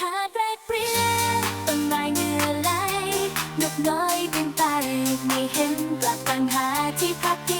หาแปลเปลี่ยนต้ไม้เน้อไหลนกยนไปไม่เห็นกลับปัญหาที่พักที่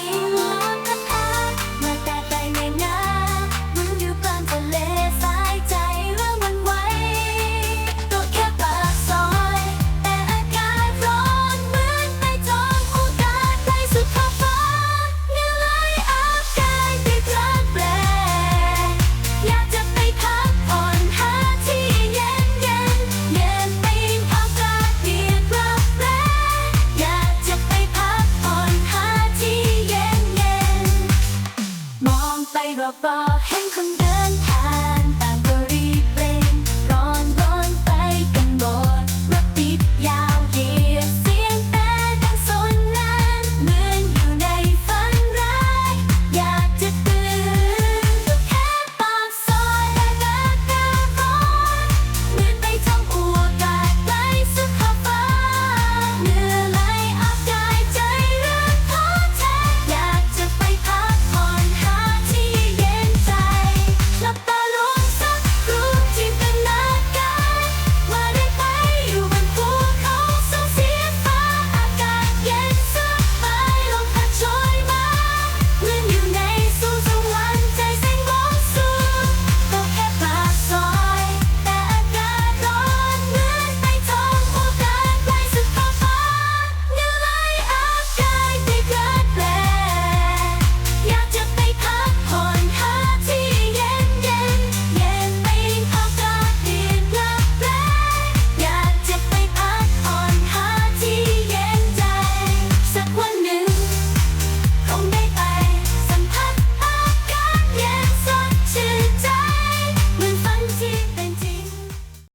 내가 봐 행군대